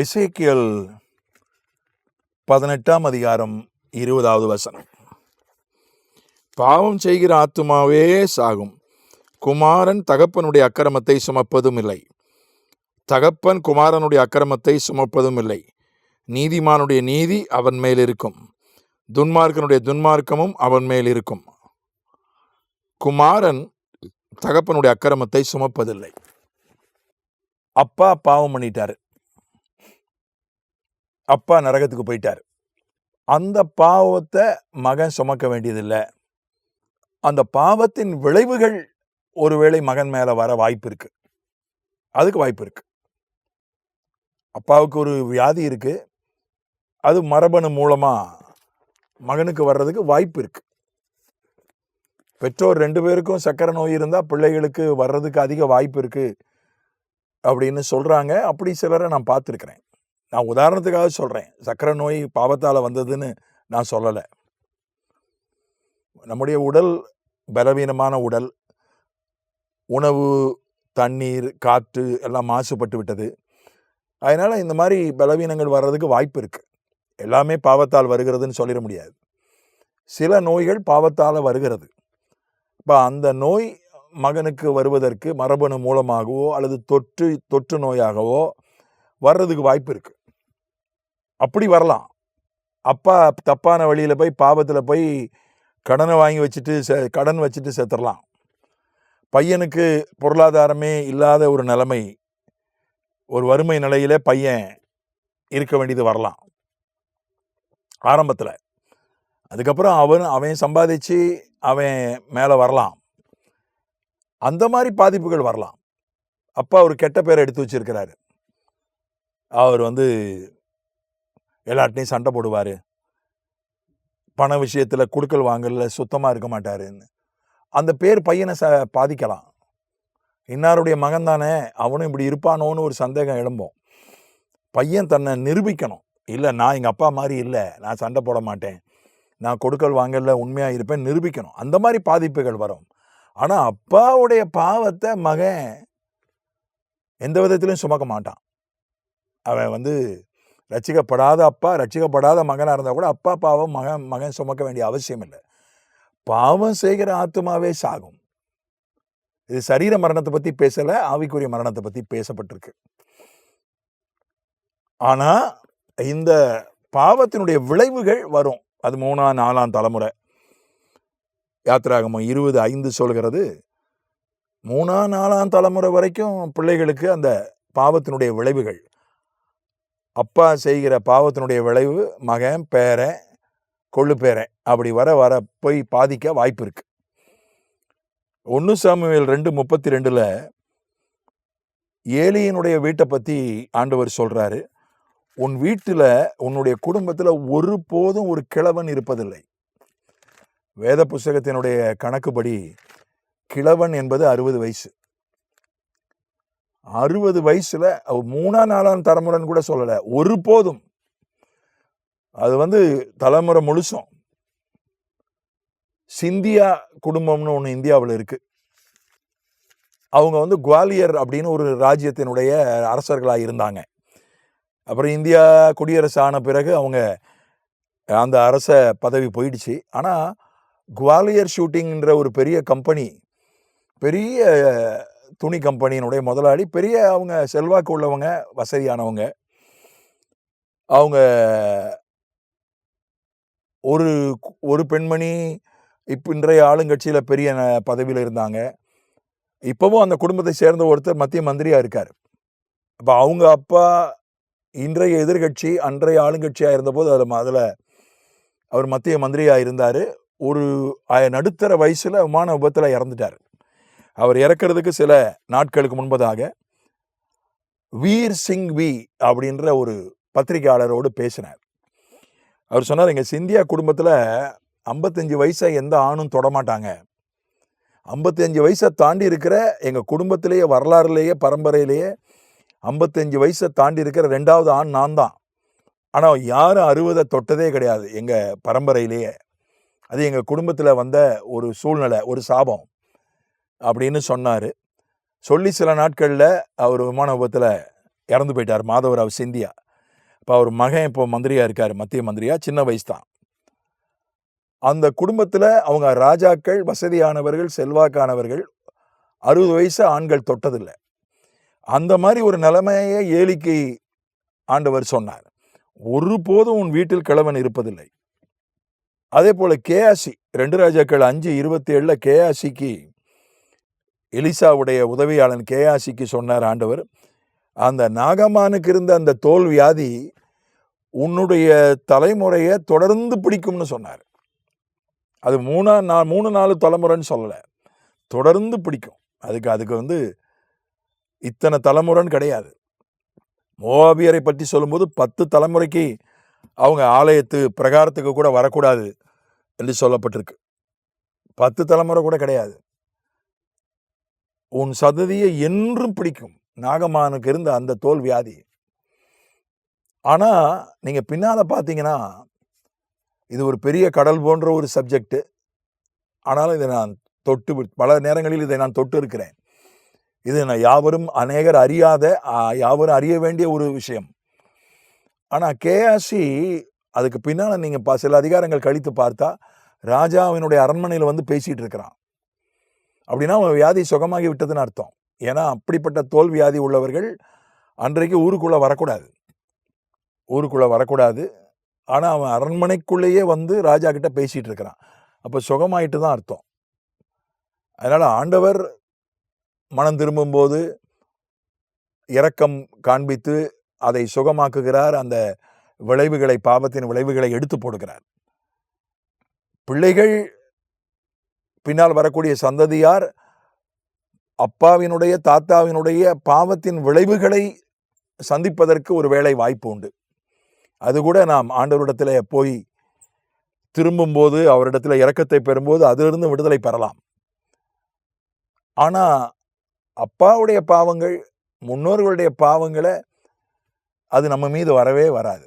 எசேக்கியல் பதினெட்டாம் அதிகாரம் இருபதாவது வசனம். பாவம் செய்கிற ஆத்துமாவே சாகும். குமாரன் தகப்பனுடைய அக்கிரமத்தை சுமப்பதும் இல்லை தகப்பன் குமாரனுடைய அக்கிரமத்தை சுமப்பதும் இல்லை நீதிமானுடைய நீதி அவன் மேல் இருக்கும். துன்மார்க்கனுடைய துன்மார்க்கமும் அவன் மேல் இருக்கும். குமாரன் தகப்பனுடைய அக்கிரமத்தை சுமப்பதில்லை. அப்பா பாவம் பண்ணிட்டாரு. அப்பா நரகத்துக்கு போயிட்டார். அந்த பாவத்தை மகன் சுமக்க வேண்டியதில்லை. அந்த பாவத்தின் விளைவுகள் ஒருவேளை மகன் மேலே வர வாய்ப்பு இருக்கு. அதுக்கு வாய்ப்பு இருக்கு. அப்பாவுக்கு ஒரு வியாதி இருக்கு. அது மரபணு மூலமாக மகனுக்கு வர்றதுக்கு வாய்ப்பு இருக்கு. பெற்றோர் ரெண்டு பேருக்கும் சக்கரை நோய் இருந்தால் பிள்ளைகளுக்கு வர்றதுக்கு அதிக வாய்ப்பு இருக்கு. அப்படின்னு சொல்கிறாங்க அப்படி சிலரை நான் பார்த்துருக்குறேன். நான் உதாரணத்துக்காக சொல்கிறேன் சக்கரை நோய் பாவத்தால் வந்ததுன்னு நான் சொல்லலை. நம்முடைய உடல் பலவீனமான உடல் உணவு தண்ணீர் காற்று எல்லாம் மாசுபட்டு விட்டது. அதனால் இந்த மாதிரி பலவீனங்கள் வர்றதுக்கு வாய்ப்பு இருக்குது எல்லாமே பாவத்தால் வருகிறதுன்னு சொல்லிட முடியாது. சில நோய்கள் பாவத்தால் வருகிறது. இப்போ அந்த நோய் மகனுக்கு வருவதற்கு மரபணு மூலமாகவோ அல்லது தொற்று தொற்று நோயாகவோ வர்றதுக்கு வாய்ப்பு இருக்குது அப்படி வரலாம். அப்பா தப்பான வழியில் போய் பாவத்தில் போய் கடனை வாங்கி வச்சுட்டு செ- கடன் வச்சுட்டு செத்துடலாம் பையனுக்கு பொருளாதாரமே இல்லாத ஒரு நிலைமை ஒரு வறுமை நிலையில் பையன் இருக்க வேண்டியது வரலாம். ஆரம்பத்தில். அதுக்கப்புறம் அவன் அவன் சம்பாதிச்சு அவன் மேலே வரலாம். அந்த மாதிரி பாதிப்புகள் வரலாம். அப்பா ஒரு கெட்ட பேரை எடுத்து வச்சிருக்கிறாரு. அவர் வந்து எல்லார்ட்டையும் சண்டை போடுவார். பண விஷயத்தில் குடுக்கல் வாங்கல சுத்தமாக இருக்க மாட்டாருன்னு. அந்த பேர் பையனை ச பாதிக்கலாம். இன்னாருடைய மகன் தானே அவனும் இப்படி இருப்பானோன்னு ஒரு சந்தேகம் எழும்போம். பையன் தன்னை நிரூபிக்கணும். இல்லை நான் எங்கள் அப்பா மாதிரி இல்லை நான் சண்டை போட மாட்டேன். நான் கொடுக்கல் வாங்கல உண்மையாக இருப்பேன் நிரூபிக்கணும். அந்த மாதிரி பாதிப்புகள் வரும். ஆனால் அப்பாவுடைய பாவத்தை மகன் எந்த விதத்திலையும் சுமக்க மாட்டான். அவன் வந்து ரட்சிக்கப்படாத அப்பா ரட்சிக்கப்படாத மகனாக இருந்தால் கூட அப்பா பாவம் மகன் மகன் சுமக்க வேண்டிய அவசியம் இல்லை பாவம் செய்கிற ஆத்மாவே சாகும். இது சரீர மரணத்தை பற்றி பேசலை ஆவிக்குரிய மரணத்தை பற்றி பேசப்பட்டிருக்கு. ஆனால் இந்த பாவத்தினுடைய விளைவுகள் வரும். அது மூணாம் நாலாம் தலைமுறை. யாத்திராகமம் இருபது ஐந்து சொல்கிறது மூணாம் நாலாம் தலைமுறை வரைக்கும் பிள்ளைகளுக்கு அந்த பாவத்தினுடைய விளைவுகள் அப்பா செய்கிற பாவத்தினுடைய விளைவு மகன் பேரன் கொள்ளு பேரன். அப்படி வர வர போய் பாதிக்க வாய்ப்பு இருக்கு. ஒன்று சாமுவேல் ரெண்டு முப்பத்தி ரெண்டில் ஏலியினுடைய வீட்டை பற்றி ஆண்டவர் சொல்கிறாரு உன் வீட்டில் உன்னுடைய குடும்பத்தில் ஒருபோதும் ஒரு கிழவன் இருப்பதில்லை. வேத புஸ்தகத்தினுடைய கணக்குப்படி கிழவன் என்பது அறுபது வயசு. அறுபது வயசில் மூணா நாலாம் தலைமுறைன்னு கூட சொல்லலை. ஒரு போதும். அது வந்து தலைமுறை முழுசும். சிந்தியா குடும்பம்னு ஒன்று இந்தியாவில் இருக்குது அவங்க வந்து குவாலியர் அப்படின்னு ஒரு ராஜ்யத்தினுடைய அரசர்களாக இருந்தாங்க. அப்புறம் இந்தியா குடியரசு ஆன பிறகு அவங்க அந்த அரச பதவி போயிடுச்சு. ஆனால் குவாலியர் ஷூட்டிங்கிற ஒரு பெரிய கம்பெனி பெரிய துணி கம்பெனியினுடைய முதலாளி பெரிய அவங்க செல்வாக்கு உள்ளவங்க வசதியானவங்க. அவங்க ஒரு ஒரு பெண்மணி இப்போ இன்றைய ஆளுங்கட்சியில் பெரிய பதவியில் இருந்தாங்க. இப்போவும் அந்த குடும்பத்தை சேர்ந்த ஒருத்தர் மத்திய மந்திரியாக இருக்கார். அப்போ அவங்க அப்பா இன்றைய எதிர்கட்சி அன்றைய ஆளுங்கட்சியாக இருந்தபோது அதில் அதில் அவர் மத்திய மந்திரியாக இருந்தார். ஒரு நடுத்தர வயசில் விமான விபத்தில் இறந்துட்டார். அவர் இறக்கிறதுக்கு சில நாட்களுக்கு முன்பதாக வீர் சிங் வி அப்படின்ற ஒரு பத்திரிகையாளரோடு பேசினார். அவர் சொன்னார் எங்கள் சிந்தியா குடும்பத்தில் ஐம்பத்தஞ்சு வயசை எந்த ஆணும் தொடமாட்டாங்க. 55 வயசை தாண்டி இருக்கிற எங்கள் குடும்பத்திலேயே வரலாறுலேயே பரம்பரையிலேயே 55 வயசை தாண்டி இருக்கிற ரெண்டாவது ஆண் நான் தான். ஆனால் யாரும் அறுபதை தொட்டதே கிடையாது எங்கள் பரம்பரையிலேயே. அது எங்கள் குடும்பத்தில் வந்த ஒரு சூழ்நிலை ஒரு சாபம். அப்படின்னு சொன்னார். சொல்லி சில நாட்களில் அவர் விமான விபத்தில் இறந்து போயிட்டார் மாதவராவ் சிந்தியா. இப்போ அவர் மகன் இப்போ மந்திரியாக இருக்கார் மத்திய மந்திரியாக சின்ன வயசு தான். அந்த குடும்பத்தில் அவங்க ராஜாக்கள் வசதியானவர்கள் செல்வாக்கானவர்கள் அறுபது வயசு ஆண்கள் தொட்டதில்லை. அந்த மாதிரி ஒரு நிலைமையை ஏலிக்கு ஆண்டவர் சொன்னார். ஒருபோதும் உன் வீட்டில் கிழவன் இருப்பதில்லை. அதே போல் கேஆசி ரெண்டு ராஜாக்கள் அஞ்சு இருபத்தி ஏழில் கேஆசிக்கு எலிசாவுடைய உதவியாளன் கேஆசிக்கு சொன்னார் ஆண்டவர் அந்த நாகமானுக்கு இருந்த அந்த தோல் வியாதி உன்னுடைய தலைமுறையை தொடர்ந்து பிடிக்கும்னு சொன்னார். அது மூணா நான் மூணு நாலு தலைமுறைன்னு சொல்லலை. தொடர்ந்து பிடிக்கும். அதுக்கு அதுக்கு வந்து இத்தனை தலைமுறைன்னு கிடையாது. மோவாபியரை பற்றி சொல்லும்போது பத்து தலைமுறைக்கு அவங்க ஆலயத்து பிரகாரத்துக்கு கூட வரக்கூடாது என்று சொல்லப்பட்டிருக்கு. பத்து தலைமுறை கூட கிடையாது. உன் சததியை என்றும் பிடிக்கும். நாகமானுக்கு இருந்த அந்த தோல் வியாதி. ஆனால் நீங்கள் பின்னால் பார்த்தீங்கன்னா இது ஒரு பெரிய கடல் போன்ற ஒரு சப்ஜெக்டு ஆனாலும் இதை நான் தொட்டு விட்- பல நேரங்களில் இதை நான் தொட்டு இருக்கிறேன். இது நான் யாவரும் அநேகர் அறியாத யாவரும் அறிய வேண்டிய ஒரு விஷயம். ஆனால் கேஆர்சி அதுக்கு பின்னால் நீங்கள் பா- சில அதிகாரங்கள் கழித்து பார்த்தா ராஜாவினுடைய அரண்மனையில் வந்து பேசிகிட்டு இருக்கிறான். அப்படின்னா அவன் வியாதி சுகமாகி விட்டதுன்னு அர்த்தம். ஏன்னா அப்படிப்பட்ட தோல் வியாதி உள்ளவர்கள் அன்றைக்கு ஊருக்குள்ளே வரக்கூடாது. ஊருக்குள்ளே வரக்கூடாது. ஆனால் அவன் அரண்மனைக்குள்ளேயே வந்து ராஜா கிட்ட பேசிகிட்டு இருக்கிறான். அப்போ சுகமாயிட்டு தான் அர்த்தம். அதனால் ஆண்டவர் மனம் திரும்பும்போது இரக்கம் காண்பித்து அதை சுகமாக்குகிறார். அந்த விளைவுகளை பாவத்தின் விளைவுகளை எடுத்து போடுகிறார். பிள்ளைகள் பின்னால் வரக்கூடிய சந்ததியார் அப்பாவினுடைய தாத்தாவினுடைய பாவத்தின் விளைவுகளை சந்திப்பதற்கு ஒரு வேளை வாய்ப்பு உண்டு. அது கூட நாம் ஆண்டவரிடத்தில் போய் திரும்பும்போது அவரிடத்தில் இறக்கத்தை பெறும்போது அதிலிருந்து விடுதலை பெறலாம். ஆனால் அப்பாவுடைய பாவங்கள் முன்னோர்களுடைய பாவங்களை அது நம்ம மீது வரவே வராது.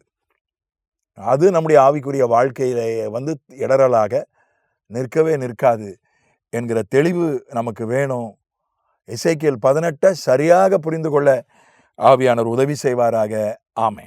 அது நம்முடைய ஆவிக்குரிய வாழ்க்கையிலே வந்து இடரலாக நிற்கவே நிற்காது. என்கிற தெளிவு நமக்கு வேணும். இசைக்கியல் பதினெட்டை சரியாக புரிந்து கொள்ள ஆவியானவர் உதவி செய்வாராக. ஆமே